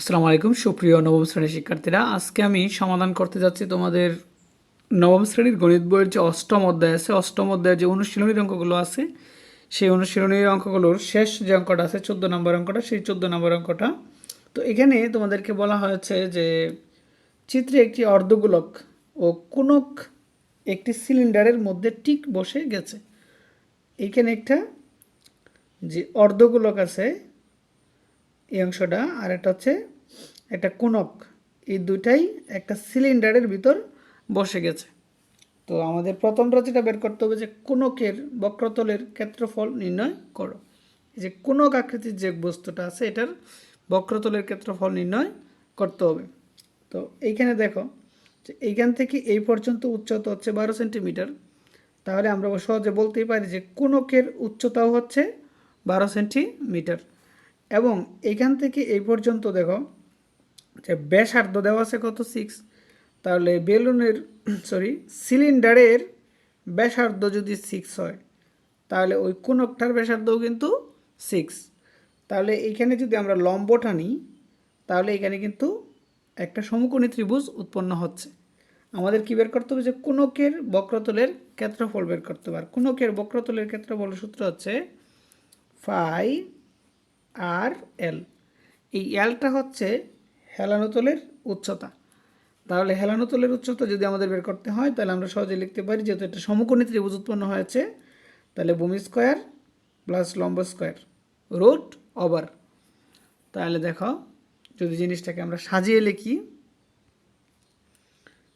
আসসালামু আলাইকুম। সুপ্রিয় নবম শ্রেণির শিক্ষার্থীরা, আজকে আমি সমাধান করতে যাচ্ছি তোমাদের নবম শ্রেণির গণিত বইয়ের যে অষ্টম অধ্যায় আছে, অষ্টম অধ্যায়ের যে অনুশীলনীর অঙ্কগুলো আছে, সেই অনুশীলনীর অঙ্কগুলোর শেষ যে অঙ্কটা আছে, চোদ্দ নম্বর অঙ্কটা, সেই চোদ্দ নম্বর অঙ্কটা। তো এখানে তোমাদেরকে বলা হয়েছে যে চিত্রে একটি অর্ধগোলক ও কোনক একটি সিলিন্ডারের মধ্যে টিক বসে গেছে। এখানে একটা যে অর্ধগোলক আছে এই অংশটা আর এটা হচ্ছে একটা কোনক। এই দুটাই একটা সিলিন্ডারের ভিতর বসে গেছে। তো আমাদের প্রথমটা যেটা বের করতে হবে যে কোনকের বক্রতলের ক্ষেত্রফল নির্ণয় করো। এই যে কোনক আকৃতির যে বস্তুটা আছে, এটার বক্রতলের ক্ষেত্রফল নির্ণয় করতে হবে। তো এইখানে দেখো যে এইখান থেকে এই পর্যন্ত উচ্চতা হচ্ছে বারো সেন্টিমিটার। তাহলে আমরা সহজে বলতেই পারি যে কোনকের উচ্চতাও হচ্ছে বারো সেন্টিমিটার। এবং এইখান থেকে এই পর্যন্ত দেখো যে ব্যাসার্ধ দেওয়া আছে কত? সিক্স তাহলে বেলুনের সরি সিলিন্ডারের ব্যাসার্ধ যদি সিক্স হয়, তাহলে ওই কোনকটার ব্যাসার্ধও কিন্তু সিক্স তাহলে এইখানে যদি আমরা লম্ব টানি তাহলে এখানে কিন্তু একটা সমকোণী ত্রিভুজ উৎপন্ন হচ্ছে। আমাদের কী বের করতে হবে? যে কোনকের বক্রতলের ক্ষেত্রফল বের করতে হবে। আর কোনকের বক্রতলের ক্ষেত্রফলের সূত্র হচ্ছে ফাই আর এল। এই এলটা হচ্ছে হেলানোতলের উচ্চতা। তাহলে হেলানোতলের উচ্চতা যদি আমাদের বের করতে হয়, তাহলে আমরা সহজে লিখতে পারি, যেহেতু এটা সমকোণী ত্রিভুজ উৎপন্ন হয়েছে, তাহলে ভূমি স্কোয়ার প্লাস লম্ব স্কোয়ার রুট ওভার। তাহলে দেখো, যদি জিনিসটাকে আমরা সাজিয়ে লিখি,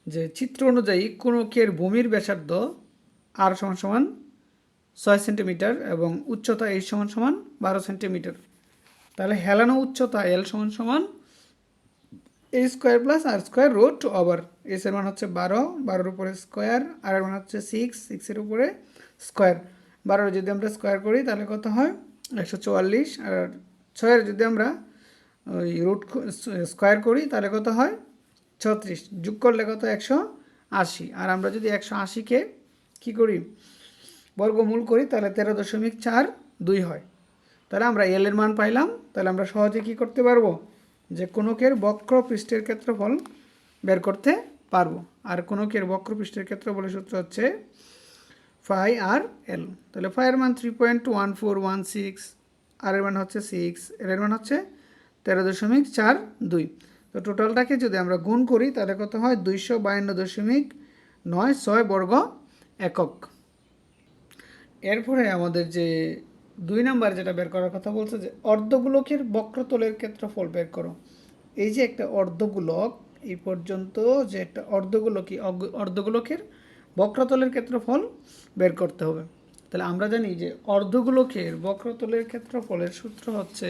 যে চিত্র অনুযায়ী কোনো কোনকের ভূমির ব্যাসার্ধ আর সমান সমান ছয় সেন্টিমিটার এবং উচ্চতা এই সমান সমান বারো সেন্টিমিটার। তাহলে হেলানো উচ্চতা এল সমান সমান A square plus R square root over S এর মান হচ্ছে বারো, বারোর উপরে স্কোয়ার আর এর মান হচ্ছে সিক্স সিক্সের উপরে স্কোয়ার বারোর যদি আমরা স্কোয়ার করি, তাহলে কত হয়? একশো চুয়াল্লিশ। আর ছয়ের যদি আমরা ওই রুট স্কোয়ার করি, তাহলে কত হয়? ছত্রিশ। যোগ করলে কত? একশো আশি। আর আমরা যদি একশো আশিকে কী করি? বর্গমূল করি, তাহলে তেরো দশমিক চার দুই হয়। তাহলে আমরা এল এর মান পাইলাম, তাহলে আমরা সহজে কি করতে পারব? যে কোনকের বক্র পৃষ্ঠের ক্ষেত্রফল বের করতে পারব। আর কোনকের বক্র পৃষ্ঠের ক্ষেত্রফলের সূত্র হচ্ছে ফাই আর এল তাহলে ফাই এর মান three point one four one six R এর মান হচ্ছে সিক্স এর এর মান হচ্ছে তেরো দশমিক চার দুই। তো টোটালটাকে যদি আমরা গুণ করি, তাহলে কত হয়? দুইশো বায়ান্ন দশমিক নয় ছয় বর্গ একক। এরপরে আমাদের যে দুই নাম্বার যেটা বের করার কথা বলছে যে অর্ধগোলকের বক্রতলের ক্ষেত্রফল বের করো। এই যে একটা অর্ধগোলক, এই পর্যন্ত যে একটা অর্ধগোলকই অর্ধগোলকের বক্রতলের ক্ষেত্রফল বের করতে হবে। তাহলে আমরা জানি যে অর্ধগোলকের বক্রতলের ক্ষেত্রফলের সূত্র হচ্ছে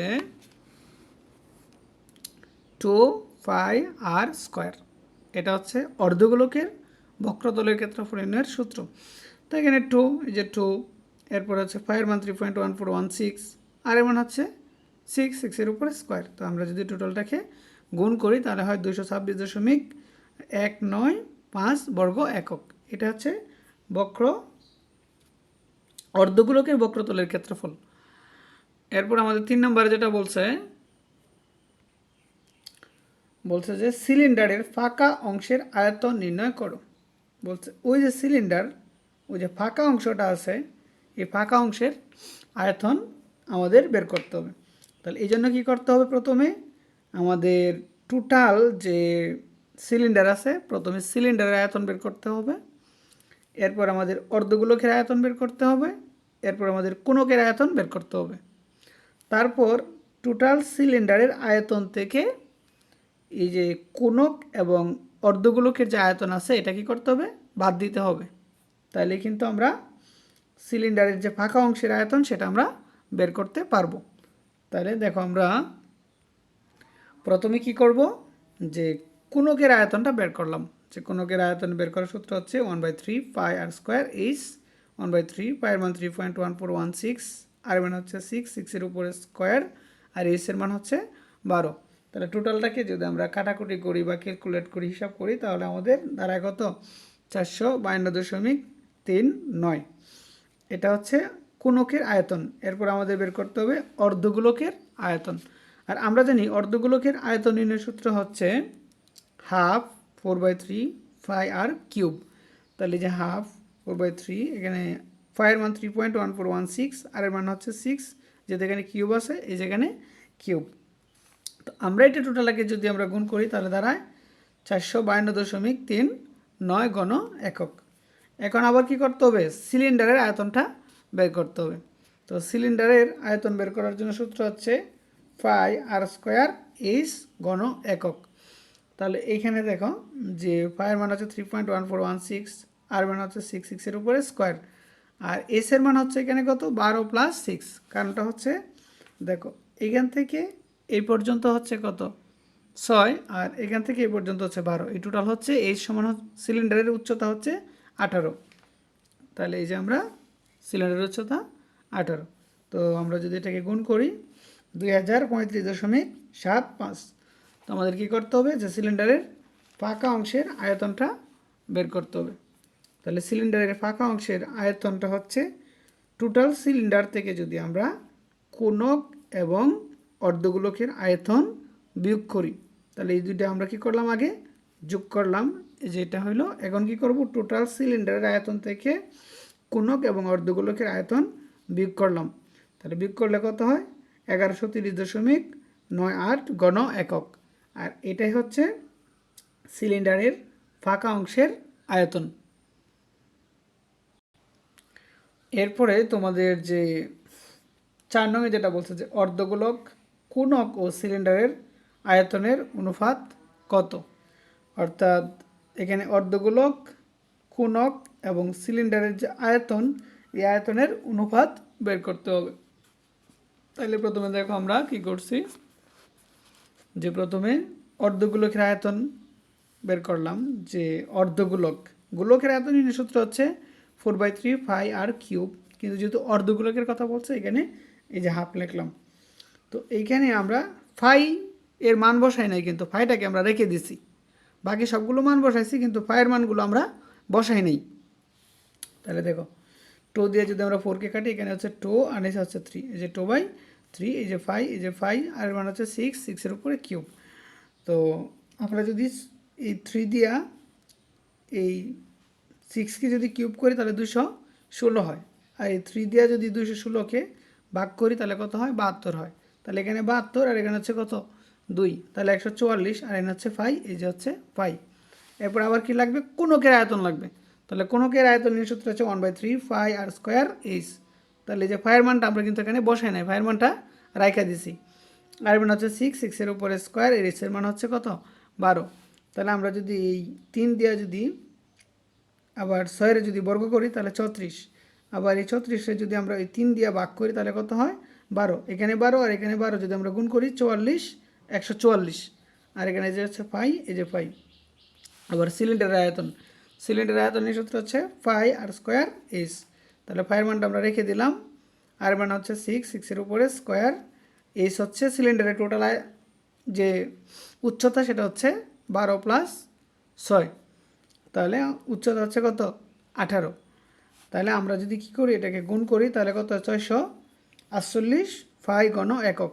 টু ফাই আর স্কোয়ার। এটা হচ্ছে অর্ধগোলকের বক্রতলের ক্ষেত্রফলের সূত্র। তো এখানে টু, এই যে টু এরপর হচ্ছে ফাইভ মান three point one four one six R এমন হচ্ছে সিক্স সিক্সের উপরে স্কোয়ার তো আমরা যদি টোটালটাকে গুণ করি, তাহলে হয় দুশো ছাব্বিশ দশমিক এক নয় পাঁচ বর্গ একক। এটা হচ্ছে বক্র, অর্ধগুলোকের বক্রতলের ক্ষেত্রফল। এরপর আমাদের তিন নম্বরে যেটা বলছে বলছে যে সিলিন্ডারের ফাঁকা অংশের আয়তন নির্ণয় করো। বলছে ওই যে সিলিন্ডার ওই যে ফাঁকা অংশটা আছে এই ফাঁকা অংশের আয়তন আমাদের বের করতে হবে। তাহলে এই জন্য কী করতে হবে প্রথমে? আমাদের টোটাল যে সিলিন্ডার আছে, প্রথমে সিলিন্ডারের আয়তন বের করতে হবে। এরপর আমাদের অর্ধগোলকের আয়তন বের করতে হবে। এরপর আমাদের কোনকের আয়তন বের করতে হবে। তারপর টোটাল সিলিন্ডারের আয়তন থেকে এই যে কোনক এবং অর্ধগোলকের যে আয়তন আছে, এটা কি করতে হবে? বাদ দিতে হবে। তাহলে কিন্তু আমরা সিলিন্ডারের যে ফাঁকা অংশের আয়তন সেটা আমরা বের করতে পারব। তাহলে দেখো আমরা প্রথমে কি করব? যে কোনকের আয়তনটা বের করলাম। যে কোনকের আয়তন বের করার সূত্র হচ্ছে one by three pi R square H one by three পায়ের মান three point one four one six R মান হচ্ছে সিক্স সিক্সের উপরে স্কোয়ার আর এইচের মান হচ্ছে বারো। তাহলে টোটালটাকে যদি আমরা কাটাকুটি করি বা ক্যালকুলেট করি, হিসাব করি, তাহলে আমাদের দাঁড়ায় কত? চারশো বায়ান্ন দশমিক তিন নয়। এটা হচ্ছে কোনকের আয়তন। এরপর আমাদের বের করতে হবে অর্ধগোলকের আয়তন। আর আমরা জানি অর্ধগোলকের আয়তন নির্ণয় সূত্র হচ্ছে half four by three pi R cube. তাহলে যে হাফ ফোর বাই থ্রি, এখানে ফাইয়ের মান three point one four one six, R এর মান হচ্ছে সিক্স, যেহেতু এখানে কিউব আছে, এই যেখানে কিউব। তো আমরা এটা টোটালাকে যদি আমরা গুণ করি, তাহলে দাঁড়ায় চারশো বায়ান্ন দশমিক তিন নয় গণ একক। এখন আবার কি করতে হবে? সিলিন্ডারের আয়তনটা বের করতে হবে। তো সিলিন্ডারের আয়তন বের করার জন্য সূত্র হচ্ছে ফাই আর স্কোয়ার এইচ গণ একক। তাহলে এইখানে দেখো যে ফাইয়ের মান হচ্ছে three point one four one six R মান হচ্ছে সিক্স সিক্সের উপরে স্কোয়ার। আর এসের মান হচ্ছে এখানে কত? বারো প্লাস সিক্স কারণটা হচ্ছে দেখো এখান থেকে এই পর্যন্ত হচ্ছে কত? ছয়, আর এখান থেকে এই পর্যন্ত হচ্ছে বারো। এই টোটাল হচ্ছে এই সমান সিলিন্ডারের উচ্চতা হচ্ছে আঠারো। তাহলে এই যে আমরা সিলিন্ডারের উচ্চতা আঠারো। তো আমরা যদি এটাকে গুণ করি, দুই হাজার পঁয়ত্রিশ দশমিক সাত পাঁচ। তো আমাদের কী করতে হবে? যে সিলিন্ডারের ফাঁকা অংশের আয়তনটা বের করতে হবে। তাহলে সিলিন্ডারের ফাঁকা অংশের আয়তনটা হচ্ছে টোটাল সিলিন্ডার থেকে যদি আমরা কোনক এবং অর্ধগোলকের আয়তন বিয়োগ করি, তাহলে এই দুইটা আমরা কি করলাম আগে? যোগ করলাম এই যে এটা হলো, এখন কি করব? টোটাল সিলিন্ডারের আয়তন থেকে কোনক এবং অর্ধগোলকের আয়তন বিয়োগ করলাম। তাহলে বিয়োগ করলে কত হয়? এগারোশো তিরিশ দশমিক নয় আট গণ একক। আর এটাই হচ্ছে সিলিন্ডারের ফাঁকা অংশের আয়তন। এরপরে তোমাদের যে চার নঙে যেটা বলছে যে অর্ধগোলক, কোনক ও সিলিন্ডারের আয়তনের অনুপাত কত? অর্থাৎ এখানে অর্ধগোলক কোনক এবং সিলিন্ডারের যে আয়তন, এই আয়তনের অনুপাত বের করতে হবে। তাহলে প্রথমে দেখো আমরা কি করছি? যে প্রথমে অর্ধগোলকের আয়তন বের করলাম, যে অর্ধগোলক। গোলকের আয়তন নির্ণয় সূত্র হচ্ছে four by three pi R cube. কিন্তু যেহেতু অর্ধগোলকের কথা বলছে, এখানে এই যে হাফ লিখলাম। তো এইখানে আমরা ফাই এর মান বসাই নাই, কিন্তু ফাইটাকে আমরা রেখে দিছি। বাকি সবগুলো মান বসাইছি, কিন্তু ফাইয়ের মানগুলো আমরা বসাই নেই। তাহলে দেখো, টো দিয়ে যদি আমরা ফোরকে কাটি, এখানে হচ্ছে টো, আর নিচে হচ্ছে থ্রি এই যে টো বাই থ্রি এই যে ফাইভ এই যে ফাইভ আর মান হচ্ছে সিক্স সিক্সের উপরে কিউব তো আমরা যদি এই থ্রি দিয়া এই সিক্সকে যদি কিউব করি, তাহলে দুশো ষোলো হয়। আর এই থ্রি দিয়া যদি দুশো ষোলোকে ভাগ করি, তাহলে কত হয়? বাহাত্তর হয়। তাহলে এখানে বাহাত্তর, আর এখানে হচ্ছে কত? দুই, তাহলে একশো চুয়াল্লিশ আর এন হচ্ছে ফাই, এই যে হচ্ছে ফাই। এরপর আবার কি লাগবে? কোনকের আয়তন লাগবে? তাহলে কোনকের আয়তন নিয়ে সূত্র হচ্ছে one by three pi R square H তাহলে যে ফায়ের মানটা আমরা কিন্তু এখানে বসাই নাই ফায়ের মানটা রাইখা দিছি। আর মান হচ্ছে সিক্স সিক্সের উপরে স্কোয়ার এর এর মান হচ্ছে কত? বারো। তাহলে আমরা যদি এই তিন দেওয়া যদি আবার ছয়ের যদি বর্গ করি, তাহলে চৌত্রিশ আবার এই চৌত্রিশে যদি আমরা এই তিন দিয়া ভাগ করি, তাহলে কত হয়? বারো। এখানে বারো আর এখানে বারো যদি আমরা গুণ করি, চুয়াল্লিশ। একশো চুয়াল্লিশ। আর এখানে যে হচ্ছে ফাই, এই যে ফাই। আবার সিলিন্ডারের আয়তন। সিলিন্ডারের আয়তনের সূত্র হচ্ছে ফাই আর স্কোয়ার এস। তাহলে ফাইয়ের মানটা আমরা রেখে দিলাম। আর মান হচ্ছে সিক্স সিক্সের উপরে স্কোয়ার এস হচ্ছে সিলিন্ডারের টোটাল যে উচ্চতা সেটা হচ্ছে বারো প্লাস ছয়। তাহলে উচ্চতা হচ্ছে কত? আঠারো। তাহলে আমরা যদি কি করি, এটাকে গুণ করি, তাহলে কত? ছয়শো আটচল্লিশ, ফাই গণ একক।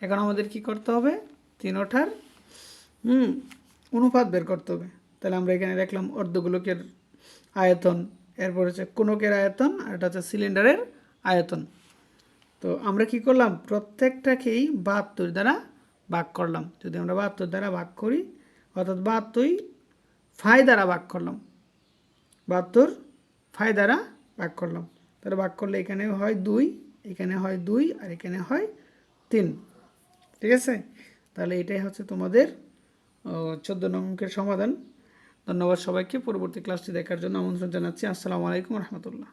এখন আমাদের কি করতে হবে? তিন ওঠার হুম, অনুপাত বের করতে হবে। তাহলে আমরা এখানে দেখলাম অর্ধগোলকের আয়তন, এরপর হচ্ছে কোনকের আয়তন আর এটা হচ্ছে সিলিন্ডারের আয়তন। তো আমরা কি করলাম? প্রত্যেকটাকেই বাহাত্তর দ্বারা ভাগ করলাম। যদি আমরা বাহাত্তর দ্বারা ভাগ করি, অর্থাৎ বাহাত্তরই ফাই দ্বারা ভাগ করলাম। বাহাত্তর ফাই দ্বারা ভাগ করলাম। তাহলে ভাগ করলে এখানে হয় দুই, এখানে হয় দুই আর এখানে হয় তিন। ঠিক আছে? তাহলে এটাই হচ্ছে তোমাদের চোদ্দ নং অঙ্কের সমাধান। ধন্যবাদ সবাইকে, পরবর্তী ক্লাসটি দেখার জন্য আমন্ত্রণ জানাচ্ছি। আসসালামু আলাইকুম রহমতুল্লাহ।